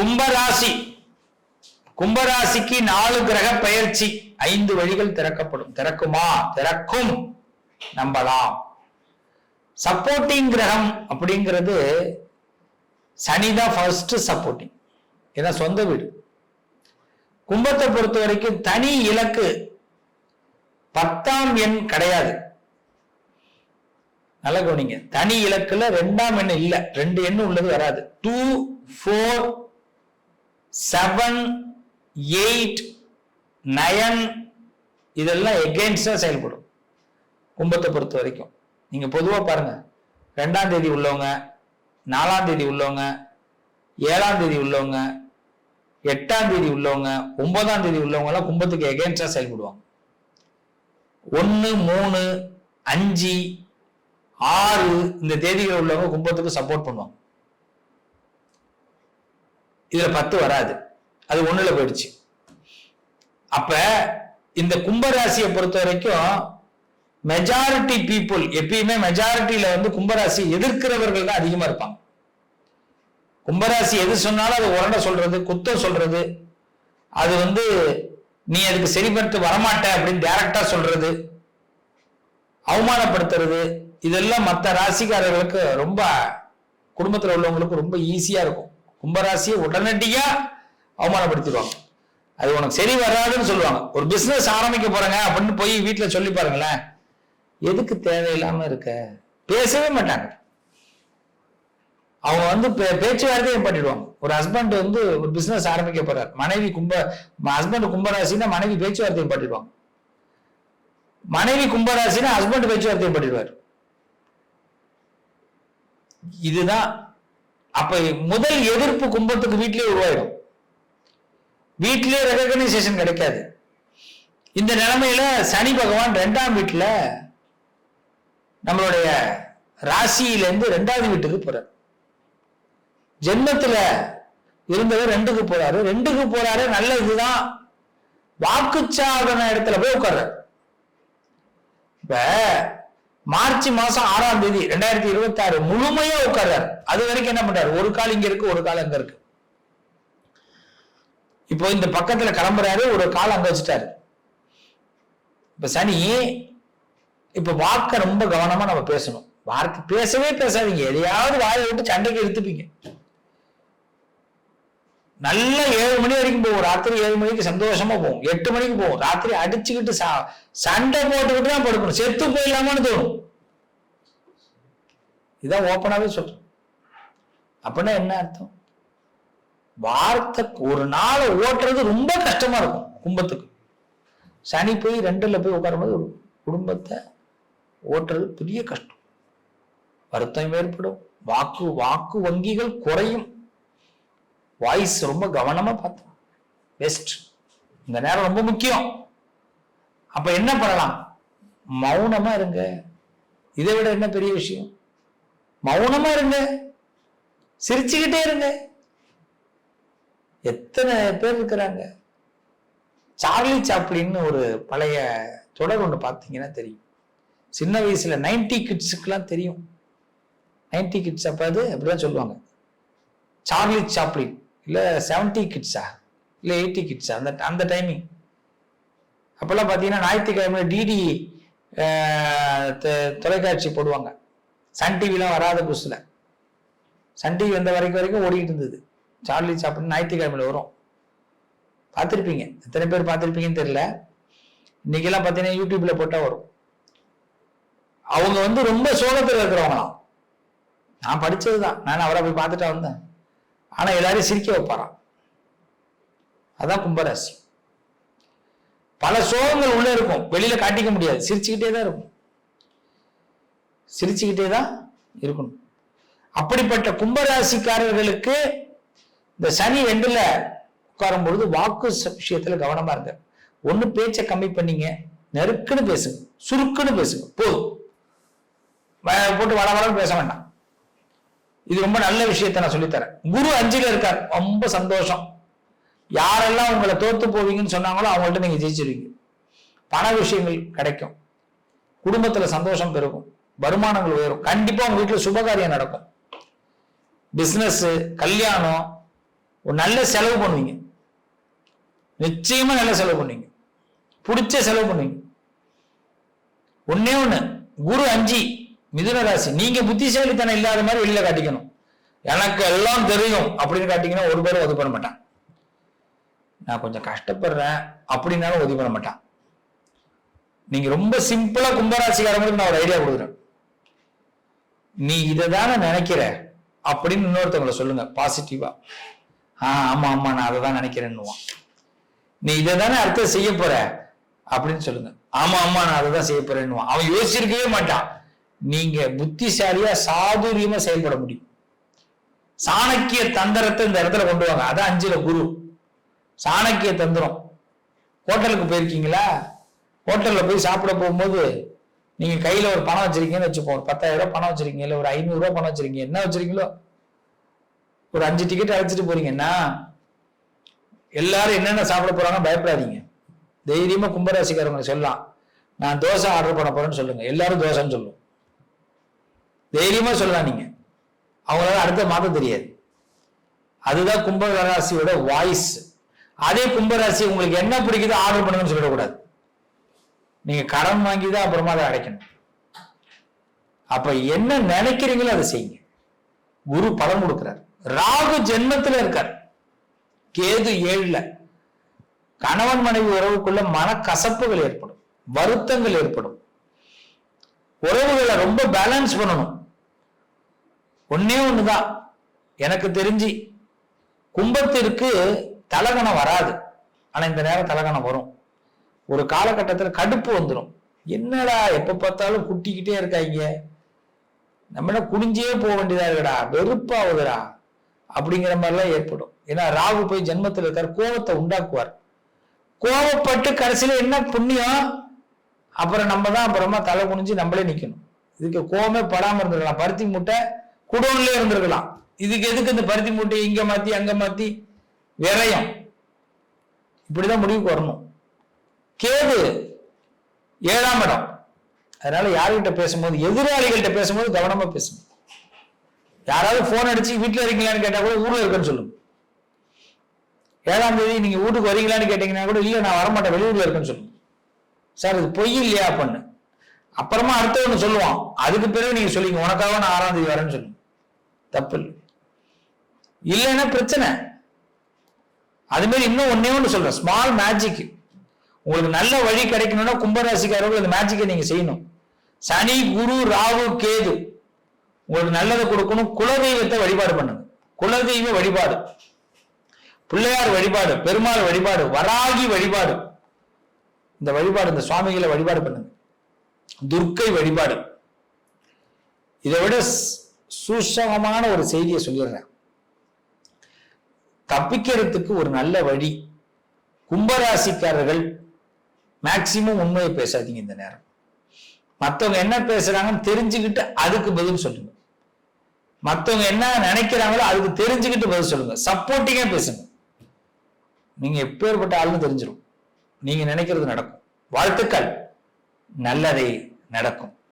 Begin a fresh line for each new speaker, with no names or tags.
கும்பராசி. கும்பராசிக்கு நாலு கிரக பயிற்சி ஐந்து வழிகள் திறக்கப்படும். திறக்குமா? திறக்கும். நம்பலாம். சப்போர்ட்டிங் கிரகம் அப்படிங்கிறது சனிதான் ஃபர்ஸ்ட் சப்போர்ட்டிங் ஏன்னா சொந்த வீடு. கும்பத்தை பொறுத்த வரைக்கும் தனி இலக்கு பத்தாம் எண் கிடையாது. நல்ல கவனிங்க. தனி இலக்குல ரெண்டாம் எண் இல்லை. ரெண்டு எண்ணும் உள்ளது வராது. Two four seven eight nine இதெல்லாம் எகெயின்ஸ்டாக செயல்படும். கும்பத்தை பொறுத்த வரைக்கும். நீங்கள் பொதுவாக பாருங்கள் ரெண்டாம் தேதி உள்ளவங்க நாலாம் தேதி உள்ளவங்க ஏழாம் தேதி உள்ளவங்க எட்டாம் தேதி உள்ளவங்க ஒன்பதாம் தேதி உள்ளவங்கலாம் கும்பத்துக்கு எகெயின்ஸ்டா செயல்படுவாங்க. ஒன்று மூணு அஞ்சு ஆறு இந்த தேதிகள் உள்ளவங்க கும்பத்துக்கு சப்போர்ட் பண்ணுவாங்க. இதுல பத்து வராது. அது ஒண்ணுல போயிடுச்சு. அப்ப இந்த கும்பராசியை பொறுத்த வரைக்கும் மெஜாரிட்டி பீப்புள் எப்பயுமே மெஜாரிட்டியில வந்து கும்பராசி எதிர்க்கிறவர்கள் தான் அதிகமா இருப்பாங்க. கும்பராசி எது சொன்னாலும் அது உரண்ட சொல்றது குத்தம் சொல்றது. அது வந்து நீ அதுக்கு சரிபடுத்து வரமாட்ட அப்படின்னு டைரக்டா சொல்றது. அவமானப்படுத்துறது. இதெல்லாம் மற்ற ராசிக்காரர்களுக்கு ரொம்ப குடும்பத்தில் உள்ளவங்களுக்கு ரொம்ப ஈஸியா இருக்கும். கும்பராசியை உடனடியாக அவமானப்படுத்திடுவாங்க. அது உனக்கு சரி வராதுன்னு சொல்லுவாங்க. ஒரு பிஸ்னஸ் ஆரம்பிக்க போறேங்க அப்படின்னு போய் வீட்டில் சொல்லி பாருங்களேன். எதுக்கு தேவையில்லாம இருக்க? பேசவே மாட்டாங்க. அவங்க வந்து பே- பேச்சுவார்த்தையை பண்ணிடுவாங்க. ஒரு ஹஸ்பண்ட் வந்து ஒரு பிஸ்னஸ் ஆரம்பிக்க போறார். மனைவி கும்ப ஹஸ்பண்ட் கும்பராசின்னா மனைவி பேச்சுவார்த்தையை பண்ணிடுவாங்க. மனைவி கும்பராசினா ஹஸ்பண்ட் பேச்சுவார்த்தையும் பண்ணிடுவார். இதுதான் அப்ப முதல் எதிர்ப்பு கும்பத்துக்கு வீட்டிலேயே உருவாயிடும். வீட்டிலேயே ரெகக்னைசேஷன் கிடைக்காது. இந்த நிலைமையில சனி பகவான் ரெண்டாம் வீட்டுல நம்மளுடைய ராசியில இருந்து ரெண்டாவது வீட்டுக்கு போறார். ஜென்மத்துல இருந்தவர் ரெண்டுக்கு போறாரு. ரெண்டுக்கு போறாரு நல்ல இதுதான். வாக்குச்சாதன இடத்துல போய் உட்கார்றாரு. இப்ப மார்ச் மாசம் ஆறாம் தேதி ரெண்டாயிரத்தி இருபத்தி ஆறு முழுமையா உட்கார்றாரு. அது வரைக்கும் என்ன பண்றாரு? ஒரு கால் இங்க இருக்கு ஒரு கால் அங்க இருக்கு. இப்போ இந்த பக்கத்துல கிளம்புறாரு ஒரு கால் அங்க வச்சுட்டாரு. இப்ப சனி இப்ப வாக்க ரொம்ப கவனமா நம்ம பேசணும். வார்த்தை பேசவே பேசாதீங்க. எதையாவது வாயை விட்டு சண்டைக்கு எடுத்துப்பீங்க நல்ல ஏழு மணி வரைக்கும் போகும். ராத்திரி ஏழு மணிக்கு சந்தோஷமா போகும். எட்டு மணிக்கு போகும். ராத்திரி அடிச்சுக்கிட்டு சா- சண்டை போட்டுக்கிட்டு தான் படுக்கணும். செத்து போயிடலாமான்னு தோணும். இதான் ஓப்பனாகவே சொல்றேன். அப்படின்னா என்ன அர்த்தம்? வார்த்தை ஒரு நாளை ஓட்டுறது ரொம்ப கஷ்டமா இருக்கும் கும்பத்துக்கு. சனி போய் ரெண்டுல போய் உட்காரும்போது ஒரு குடும்பத்தை ஓட்டுறது பெரிய கஷ்டம். வருத்தம் ஏற்படும். வாக்கு வாக்கு வங்கிகள் குறையும். வாய்ஸ் ரொம்ப கவனமா பார்த்தோம் பெஸ்ட் இந்த நேரம் ரொம்ப முக்கியம். அப்ப என்ன பண்ணலாம்? மௌனமா இருங்க. இதை விட என்ன பெரிய விஷயம்? மௌனமா இருங்க. சிரிச்சுக்கிட்டே இருங்க. எத்தனை பேர் இருக்கிறாங்க? சார்லி சாப்ளின்னு ஒரு பழைய தொடர் ஒன்று பார்த்தீங்கன்னா தெரியும். சின்ன வயசுல நைன்டி கிட்ஸுக்கெல்லாம் தெரியும். நைன்டி கிட்ஸ் அப்ப அது அப்படிதான் சொல்லுவாங்க. Charlie Chaplin. இல்லை செவன்டி கிட்ஸா இல்லை எயிட்டி கிட்ஸா அந்த அந்த டைமிங் அப்போல்லாம் பார்த்தீங்கன்னா ஞாயிற்றுக்கிழமை டிடி தொலைக்காட்சி போடுவாங்க. சன் டிவிலாம் வராத புதுசில். சன் டிவி வந்த வரைக்கும் வரைக்கும் ஓடிக்கிட்டு இருந்தது. சார்லி சாப்பிட்டு ஞாயிற்றுக்கிழமையில் வரும். பார்த்துருப்பீங்க. எத்தனை பேர் பார்த்துருப்பீங்கன்னு தெரியல. இன்னைக்கெல்லாம் பார்த்தீங்கன்னா யூடியூப்ல போட்டால் வரும். அவங்க வந்து ரொம்ப சோகத்தில் இருக்கிறவங்களாம். நான் படிச்சதுதான். நான் அவரை போய் பார்த்துட்டா வந்தேன். ஆனா எல்லாரையும் சிரிக்க வைப்பாராம். அதான் கும்பராசி. பல சோகங்கள் உள்ள இருக்கும். வெளியில காட்டிக்க முடியாது. சிரிச்சுக்கிட்டே தான் இருக்கும். சிரிச்சுக்கிட்டே தான் இருக்கணும். அப்படிப்பட்ட கும்பராசிக்காரர்களுக்கு இந்த சனி ரெண்டில் உட்காரும் பொழுது வாக்கு விஷயத்தில் விஷயத்துல கவனமா இருங்க. ஒண்ணு பேச்சை கம்மி பண்ணீங்க. நெருக்குன்னு பேசுங்க. சுருக்குன்னு பேசுங்க. போதும். போட்டு வள வளன்னு பேச வேண்டாம். இது ரொம்ப நல்ல விஷயத்தை நான் சொல்லித்தரேன். குரு அஞ்சுல இருக்கார். ரொம்ப சந்தோஷம். யாரெல்லாம் உங்களை தோத்து போவீங்கன்னு சொன்னாங்களோ அவங்கள்ட்ட நீங்க ஜெயிச்சிருவீங்க. பண விஷயங்கள் கிடைக்கும். குடும்பத்துல சந்தோஷம் பெருகும். வருமானங்கள் உயரும். கண்டிப்பா உங்க வீட்டுல சுபகாரியம் நடக்கும். பிசினஸ் கல்யாணம் ஒரு நல்ல செலவு பண்ணுவீங்க. நிச்சயமா நல்ல செலவு பண்ணுவீங்க. பிடிச்ச செலவு பண்ணுவீங்க. ஒன்னே ஒண்ணு குரு அஞ்சு மிதுன ராசி நீங்க புத்திசாலித்தனம் இல்லாத மாதிரி வெளியில காட்டிக்கணும். எனக்கு எல்லாம் தெரியும் அப்படின்னு காட்டிங்கன்னா ஒரு பேரும் உதவி பண்ண மாட்டான். நான் கொஞ்சம் கஷ்டப்படுறேன் அப்படின்னாலும் உதவி பண்ண மாட்டான். நீங்க ரொம்ப சிம்பிளா கும்பராசிக்காரங்களுக்கு நான் ஒரு ஐடியா கொடுக்குறேன். நீ இதை தானே நினைக்கிற அப்படின்னு இன்னொருத்தவங்களை சொல்லுங்க பாசிட்டிவா ஆஹ் ஆமா ஆமா நான் அதை தான் நினைக்கிறேன்னுவான். நீ இதை தானே அர்த்தம் செய்ய போற அப்படின்னு சொல்லுங்க. ஆமா ஆமா நான் அதை தான் செய்ய போறேன்னுவான். அவன் யோசிச்சிருக்கவே மாட்டான். நீங்க புத்திசாலியா சாதுரியமா செயல்பட முடியும். சாணக்கிய தந்திரத்தை இந்த இடத்துல கொண்டு வாங்க. அதான் அஞ்சுல குரு. சாணக்கிய தந்திரம். ஹோட்டலுக்கு போயிருக்கீங்களா? ஹோட்டலில் போய் சாப்பிட போகும்போது நீங்க கையில ஒரு பணம் வச்சிருக்கீங்கன்னு வச்சுப்போம் ஒரு பத்தாயிரம் ரூபாய் பணம் வச்சிருக்கீங்க இல்ல ஒரு ஐநூறு ரூபாய் பணம் வச்சிருக்கீங்க. என்ன வச்சிருக்கீங்களோ? ஒரு அஞ்சு டிக்கெட் அழைச்சிட்டு போறீங்கன்னா எல்லாரும் என்னென்ன சாப்பிட போறாங்க பயப்படாதீங்க. தைரியமா கும்பராசிக்காரங்க சொல்லலாம். நான் தோசை ஆர்டர் பண்ண போறேன்னு சொல்லுங்க. எல்லாரும் தோசைன்னு சொல்லுவோம் தைரியமா சொல்லலாம் நீங்க அவங்களால அடுத்த மாதம் தெரியாது. அதுதான் கும்பராசியோட வாய்ஸ் அதே கும்பராசி உங்களுக்கு என்ன பிடிக்குதோ ஆர்டர் பண்ணுங்கன்னு சொல்லிடக்கூடாது. நீங்க கடன் வாங்கி தான் அப்புறமா அதை அடைக்கணும். அப்ப என்ன நினைக்கிறீங்களோ அதை செய்யுங்க. குரு பலம் கொடுக்கிறார். ராகு ஜென்மத்தில் இருக்கார். கேது ஏழுல. கணவன் மனைவி உறவுக்குள்ள மனக்கசப்புகள் ஏற்படும். வருத்தங்கள் ஏற்படும். உறவுகளை ரொம்ப பேலன்ஸ் பண்ணணும். ஒன்னே ஒண்ணுதான் எனக்கு தெரிஞ்சு கும்பத்திற்கு தலகணம் வராது. ஆனா இந்த நேரம் தலகணம் வரும். ஒரு காலகட்டத்துல கடுப்பு வந்துடும் என்னடா எப்ப பார்த்தாலும் குட்டிக்கிட்டே இருக்காங்க நம்மள குடிஞ்சே குனிஞ்சே போக வேண்டியதா இருக்குடா வெறுப்பாகுதுடா அப்படிங்கிற மாதிரிலாம் ஏற்படும். ஏன்னா ராகு போய் ஜென்மத்தில் இருக்கார் கோபத்தை உண்டாக்குவார். கோபப்பட்டு கடைசியில என்ன புண்ணியம்? அப்புறம் நம்ம தான் அப்புறமா தலை குனிஞ்சு நம்மளே நிக்கணும். இதுக்கு கோபமே படாமல் இருந்திருக்கலாம் பருத்தி முட்டை குடோன்லயே இருந்திருக்கலாம். இதுக்கு எதுக்கு இந்த பருத்தி மூட்டை இங்க மாத்தி அங்க மாத்தி? விரயம். இப்படிதான் முடிவுக்கு வரணும். கேது ஏழாம் இடம். அதனால யார்கிட்ட பேசும்போது எதிராளிகள்கிட்ட பேசும்போது கவனமா பேசணும் யாராவது போன் அடிச்சு வீட்டுல இருக்கீங்களான்னு கேட்டா கூட ஊர்ல இருக்குன்னு சொல்லுங்க. ஏழாம் தேதி நீங்க வீட்டுக்கு வரீங்களான்னு கேட்டீங்கன்னா கூட இல்ல நான் வரமாட்டேன் வெளியூர்ல இருக்குன்னு சொல்லுங்க. சார் இது பொய் இல்லையா? அப்படின்னு அப்புறமா அடுத்த ஒண்ணு சொல்லுவான். அதுக்கு பிறகு நீங்க சொல்லிங்க. உனக்காக நான் ஆறாம் தேதி வரேன்னு சொல்லுங்க. தப்பு இல்லை. இல்லைன்னா பிரச்சனை. அது மாதிரி இன்னும் ஒன்னே ஒன்று சொல்றேன். ஸ்மால் மேஜிக் உங்களுக்கு நல்ல வழி கிடைக்கணும்னா கும்பராசிக்காரர்கள் இந்த மேஜிக்கை நீங்க செய்யணும். சனி குரு ராகு கேது. உங்களுக்கு நல்லதை கொடுக்கணும். குலதெய்வத்தை வழிபாடு பண்ணுங்க. குலதெய்வ வழிபாடு. பிள்ளையார் வழிபாடு பெருமாள் வழிபாடு வராகி வழிபாடு. இந்த வழிபாடு இந்த சுவாமிகளை வழிபாடு பண்ணுங்க. துர்க்கை வழிபாடு. இதை விட சூஷகமான ஒரு செய்தியை சொல்லிடுறேன். தப்பிக்கிறதுக்கு ஒரு நல்ல வழி. கும்பராசிக்காரர்கள் மேக்சிமம் உண்மையை பேசாதீங்க இந்த நேரம். மற்றவங்க என்ன பேசுறாங்கன்னு தெரிஞ்சுக்கிட்டு அதுக்கு பதில் சொல்லுங்க. மற்றவங்க என்ன நினைக்கிறாங்களோ அதுக்கு தெரிஞ்சுக்கிட்டு பதில் சொல்லுங்க. சப்போர்ட்டிங்கா பேசுங்க. நீங்க எப்பேற்பட்ட ஆளுன்னு தெரிஞ்சிடும் நீங்க நினைக்கிறது நடக்கும். வாழ்த்துக்கள். நல்லதே நடக்கும்.